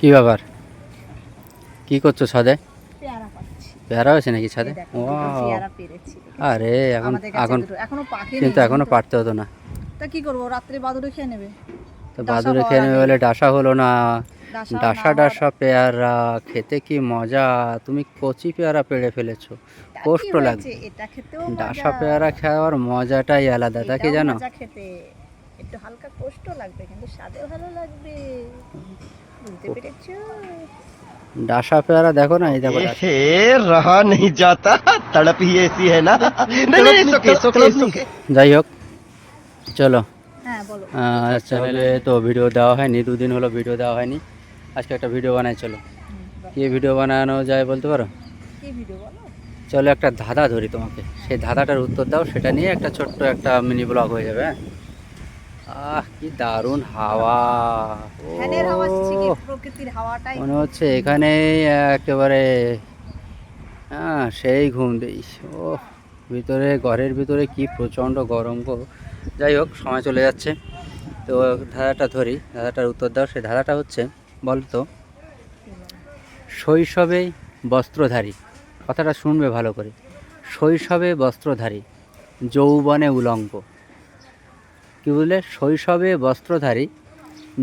কি ব্যাপার? কি করছ ছাদে? পেয়ারা হয়েছে নাকি ছাদে? ও আরে এখন এখন কিন্তু এখনও পারতে হতো না। তা কি করব রাত্রে বাদুড়ে খেয়ে নেবে? তো বাদুরে খেয়ে নেবে বলে ডাসা হলো না। ডাসা ডাসা পেয়ারা খেতে কি মজা? তুমি কচি পেয়ারা পেড়ে ফেলেছো। কষ্ট খেতেও ডাসা পেয়ারা খাওয়ার মজাটাই আলাদা তা কি জানো? একটু হালকা কষ্ট লাগবে কিন্তু স্বাদেও ভালো লাগবে। বুঝতে পেরেছো ডাসা পেয়ারা দেখো না এই দেখো ডাসা। हे रहा नहीं जाता तड़प ही ऐसी है ना नहीं नहीं it's okay, it's okay, it's okay. যাই হোক চলো হ্যাঁ বলো চ্যানেলে তো ভিডিও দেওয়া হয়নি দুদিন হলো ভিডিও দেওয়া হয়নি আজকে একটা ভিডিও বানাই চলো হুম, বলো। কি ভিডিও বানানো যায় বলতে পারো কি ভিডিও বলো চলো একটা ধাঁধা ধরি তোমাকে সেই ধাঁধাটার উত্তর দাও সেটা নিয়ে একটা ছোট্ট একটা মিনি ব্লগ হয়ে যাবে হ্যাঁ আহ কি দারুণ হাওয়া। মনে হচ্ছে এখানেই একেবারে হ্যাঁ সেই ঘুম দিই ও ভিতরে ঘরের ভিতরে কি প্রচণ্ড গরম গো। যাই হোক সময় চলে যাচ্ছে। তো ধাঁধাটা ধরি ধাঁধাটার উত্তর দাও। সেই ধাঁধাটা হচ্ছে বলতো শৈশবে বস্ত্রধারী কথাটা শুনবে ভালো করে। শৈশবে বস্ত্রধারী যৌবনে উলঙ্গ। কি বুঝলে শৈশবে বস্ত্রধারী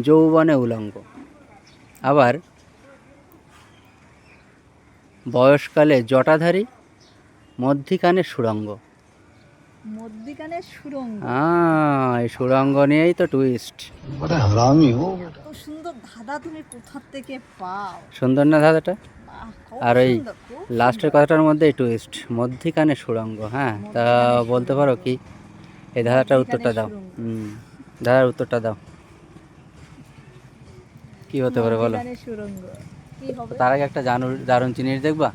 যৌবনে উলঙ্গ। আবার বয়সকালে জটাধারী মধ্যিখানে সুরঙ্গ মধ্যিখানে সুরঙ্গ আহ, এই সুরঙ্গ নিয়েই তো টুইস্ট সুন্দর ধাঁধা তুমি কোথা থেকে পাও? সুন্দর না খুব আর ওই লাস্টের কথাটার মধ্যে টুইস্ট মধ্যিখানে সুরঙ্গ হ্যাঁ। তা বলতে পারো কি? এই ধাঁধাটার উত্তরটা দাও। হুম ধাঁধার উত্তরটা দাও। কি হতে পারে বলো? তার আগে একটা জানুর দারুণ জিনিস দেখবা?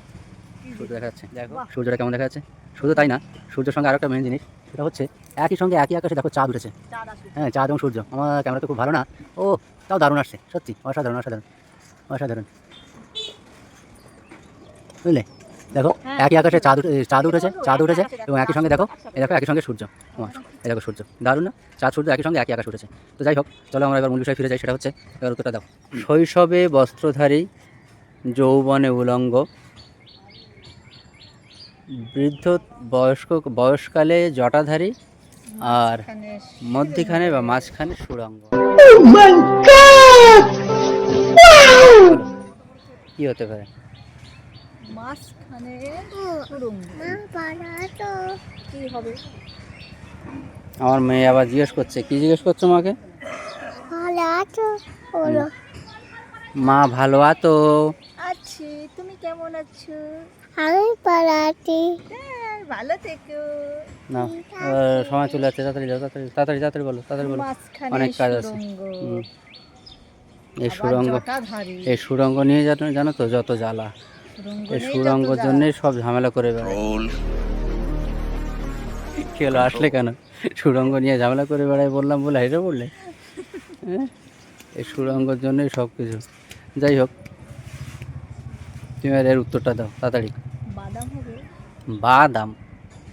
সূর্য দেখাচ্ছে। দেখো সূর্যটা কেমন দেখা যাচ্ছে শুধু তাই না সূর্যের সঙ্গে আরেকটা মেন জিনিস সেটা হচ্ছে একই সঙ্গে একই আকাশে দেখো চাঁদ উঠেছে। হ্যাঁ চাঁদ এবং সূর্য। আমার ক্যামেরা তো খুব ভালো না। ও তাও দারুণ আসছে সত্যি। অসাধারণ অসাধারণ অসাধারণ। বুঝলে? দেখো হ্যাঁ। একই আকাশে চাঁদ উঠে- চাঁদ উঠেছে চাঁদ উঠেছে এবং একই সঙ্গে দেখো এই দেখো একই সঙ্গে সূর্য। এই দেখো সূর্য। দারুণ না? চাঁদ সূর্য একই সঙ্গে একই আকাশ উঠেছে। তো যাই হোক চলো আমরা এবার মূল বিষয়ে ফিরে যাই সেটা হচ্ছে এবার উত্তরটা দাও। শৈশবে বস্ত্রধারী যৌবনে উলঙ্গ বৃদ্ধ বয়স্ক বয়সকালে জটাধারী আর মধ্যিখানে বা মাঝখানে সুরঙ্গ কি হতে পারে? মাঝখানে সুরঙ্গ কি হবে? আমার মেয়ে আবার জিজ্ঞেস করছে কি জিজ্ঞেস করছ মাকে? মা ভালো আতো আছি তুমি কেমন আছো? আমি পালাটি হ্যাঁ, ভালো থেকো। না সময় চলে যাচ্ছে তাড়াতাড়ি যাও তাড়াতাড়ি তাড়াতাড়ি তাড়াতাড়ি বলো তাড়াতাড়ি বলো। অনেক কাজ আছে। এই সুরঙ্গ এই সুরঙ্গ নিয়ে জানো জানো তো যত জ্বালা। এই সুরঙ্গর যত সব ঝামেলা করে বেড়ায়। কি হলো আসলে কেন? সুরঙ্গ নিয়ে ঝামেলা করে বেড়ায় বললাম বলে হেঁটে বললে হ্যাঁ? এই সুরঙ্গর জন্যই সব কিছু। যাই হোক তুমি আর এর উত্তরটা দাও তাড়াতাড়ি। বাদাম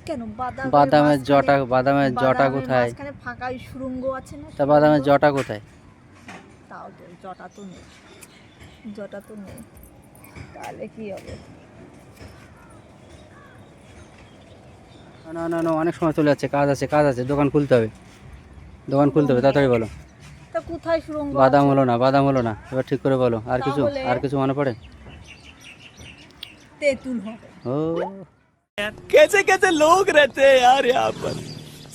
কেন বাদাম? বাদামের জটা বাদামের জটা কোথায়? ফাঁকা সুরঙ্গ আছে না তা বাদামের জটা কোথায়? তাও জটা তো নেই। জটা তো নেই। তাহলে কি হবে না না না অনেক সময় চলে যাচ্ছে কাজ আছে কাজ আছে দোকান খুলতে হবে দোকান খুলতে হবে তাড়াতাড়ি বলো তা কোথায় সুরঙ্গ বাদাম আছে? হলো না বাদাম হলো না এবার ঠিক করে বলো আর কিছু তাহলে? আর কিছু মনে পড়ে তেঁতুল হবে ও कैसे कैसे लोग रहते हैं यार यहाँ पर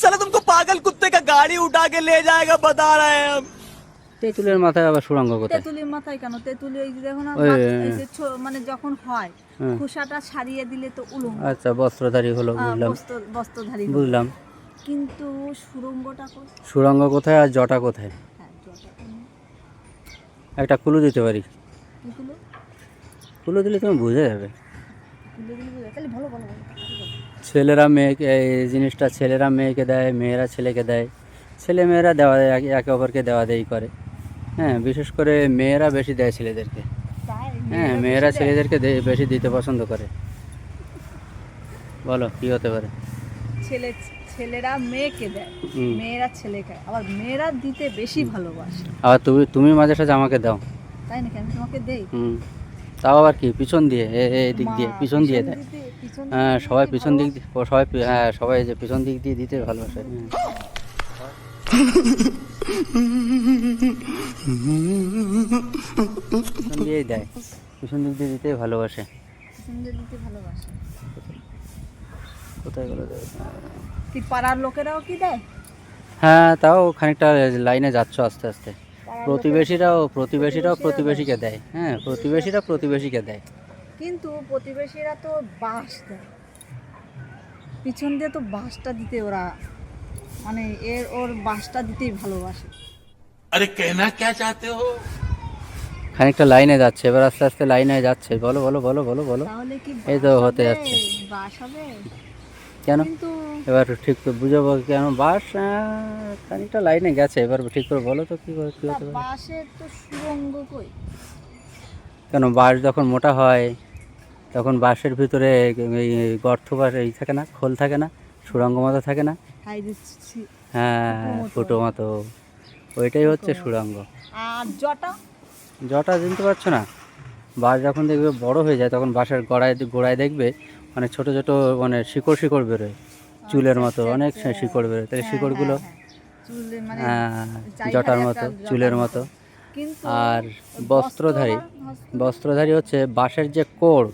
चलो तुमको पागल कुत्ते का गाड़ी उठा के ले जाएगा बता रहे हैं हम তেঁতুলের মাথায় আবার সুরঙ্গ কোথায়? তেঁতুলের মাথায় কেন? তেঁতুলি দেখো না এই যে মানে যখন হয় হুম। খোসাটা ছাড়িয়ে দিলে তো উলুম। আচ্ছা বস্ত্রধারী হলো বুঝলাম। বস্ত্রধারী বুঝলাম। কিন্তু সুরঙ্গটা কোথায় সুরঙ্গ কোথায় আর জটা কোথায়? হ্যাঁ। একটা কুলু দিতে পারি। কুলু? দিলে তুমি বুঝে যাবে। ছেলেরা মেয়েকে এই জিনিসটা ছেলেরা মেয়েকে দেয় মেয়েরা ছেলেকে দেয়। ছেলে মেয়েরা দেওয়া দেয় একে- অপরকে দেওয়া দেই করে। হ্যাঁ বিশেষ করে মেয়েরা বেশি দেয় ছেলেদেরকে। হ্যাঁ মেয়েরা ছেলেদেরকে বেশি দিতে পছন্দ করে। বলো কি হতে পারে? ছেলে ছেলেরা মেয়েকে দেয় মেয়েরা ছেলেকে আবার মেয়েরা দিতে বেশি ভালোবাসে। আবার তুমি তুমি মাঝে সাঝে আমাকে দাও। তাই নাকি? আমি তোমাকে দেই? হুম। তাও আবার কি? পিছন দিয়ে এ- এ- এদিক দিয়ে পিছন দিয়ে দেয়। হ্যাঁ সবাই পিছন দিক দিয়ে সবাই হ্যাঁ সবাই যে পিছন দিক দিয়ে দিতে ভালোবাসে। পিছন দিয়েই দেয়। পিছন দিক দিয়ে দিতেই ভালোবাসে। দিতে ভালোবাসে। কোথায় গেলো। কি পাড়ার লোকেরাও কি দেয়? হ্যাঁ তাও খানিকটা লাইনে যাচ্ছ আস্তে আস্তে। প্রতিবেশীরাও প্রতিবেশীরাও প্রতিবেশীরা প্রতিবেশীকে দেয়। হ্যাঁ প্রতিবেশীরা প্রতিবেশীকে দেয়। কিন্তু প্রতিবেশীরা তো বাঁশ দেয়। পিছন দিয়ে তো বাঁশটা দিতে ওরা মানে এর ওর বাসটা দিতেই ভালোবাসে। আরে কেনা কে চাতে হো? খানিকটা লাইনে যাচ্ছে এবার আস্তে আস্তে লাইনে যাচ্ছে। বলো বলো বলো বলো বলো। এই তো হতে যাচ্ছে। বাস হবে? কেন? এবার ঠিক করে বুঝাবো কেন? বাস খানিকটা লাইনে গেছে। এবার ঠিক করে বলো তো কি করে কি হতে পারে? বাসের তো সুরঙ্গ কই? কেন? বাস যখন মোটা হয় তখন বাসের ভিতরে এই গর্ত বা এই থাকে না খোল থাকে না সুরঙ্গ মতো থাকে না। হ্যাঁ ফুটো মতো। ওইটাই হচ্ছে সুরঙ্গ আর জটা? জটা চিনতে পারছ না? বাঁশ যখন দেখবে বড় হয়ে যায় তখন বাঁশের গোড়ায় গোড়ায় দেখবে মানে ছোট ছোট মানে শিকড় শিকড় বেরোয়। চুলের মতো আচ্ছা, অনেক আচ্ছা। শিকড় বেরোয়। তাহলে হ্যাঁ, শিকড়গুলো হ্যাঁ, হ্যাঁ। মানে হ্যাঁ, জটার মতো চুলের মতো। আর বস্ত্রধারী বস্ত্রধারী হচ্ছে বাঁশের যে কোড়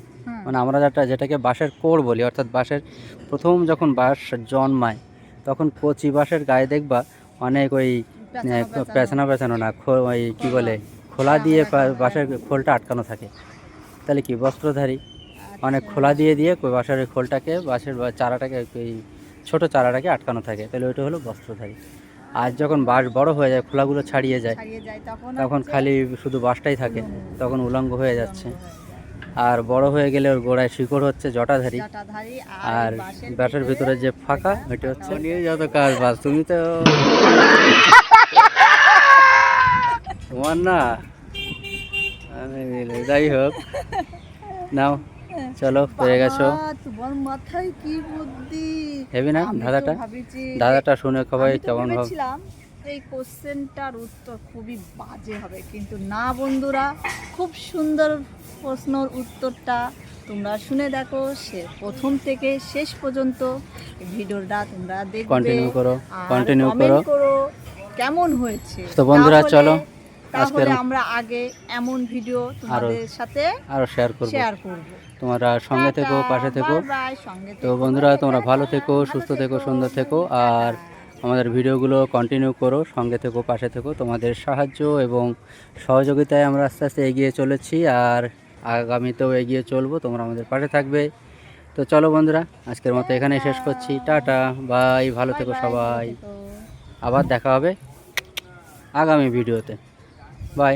মানে আমরা যেটা যেটাকে বাঁশের কোড় বলি অর্থাৎ বাঁশের প্রথম যখন বাঁশ জন্মায় তখন কচি বাঁশের গায়ে দেখবা অনেক ওই। পেঁচানো পেঁচানো না খো- ওই কী বলে খোলা দিয়ে বাঁশের খোলটা আটকানো থাকে তাহলে কি বস্ত্রধারী অনেক আচ্ছা। খোলা দিয়ে দিয়ে বাঁশের ওই খোলটাকে বাঁশের চারাটাকে ওই ছোটো চারাটাকে আটকানো থাকে তাহলে ওইটা হলো বস্ত্রধারী আর যখন বাঁশ বড় হয়ে যায় খোলাগুলো ছাড়িয়ে যায় তখন খালি শুধু বাঁশটাই থাকে তখন উলঙ্গ হয়ে যাচ্ছে। আর বড় হয়ে গেলে ওর গোড়ায় শিকড় হচ্ছে জটাধারী। আর ব্যাটার ভিতরে যে ফাঁকা ওইটা হচ্ছে নিয়ে যত কাজ বাস তুমি তো তোমার না। যাই হোক। নাও চলো পেয়ে গেছো। তোমার মাথায় কি বুদ্ধি? হেবি না ভাবিছি। দাদাটা শুনে সবাই কেমন ভেবেছিলাম এই কোশ্চেনটার উত্তর খুবই বাজে হবে। কিন্তু না বন্ধুরা খুব সুন্দর প্রশ্নর উত্তরটা তোমরা শুনে দেখো। সে প্রথম থেকে শেষ পর্যন্ত ভিডিওটা তোমরা দেখবে Continue করো, আর comment করো। কেমন হয়েছে। তো বন্ধুরা, চলো, তাহলে আমরা আগে এমন ভিডিও তোমাদের সাথে আরও শেয়ার করব। শেয়ার করব। তোমরা সঙ্গে থেকো পাশে থেকো। তো বন্ধুরা তোমরা ভালো থেকো সুস্থ থেকো সুন্দর থেকো। আর আমাদের ভিডিওগুলো কন্টিনিউ করো সঙ্গে থেকো পাশে থেকো। তোমাদের সাহায্য এবং সহযোগিতায় আমরা আস্তে আস্তে এগিয়ে চলেছি আর আগামীতেও এগিয়ে চলবো। তোমরা আমাদের পাশে থাকবে। তো চলো বন্ধুরা আজকের মতো এখানেই শেষ করছি। টাটা বাই ভালো থেকো সবাই। আবার দেখা হবে আগামী ভিডিওতে। বাই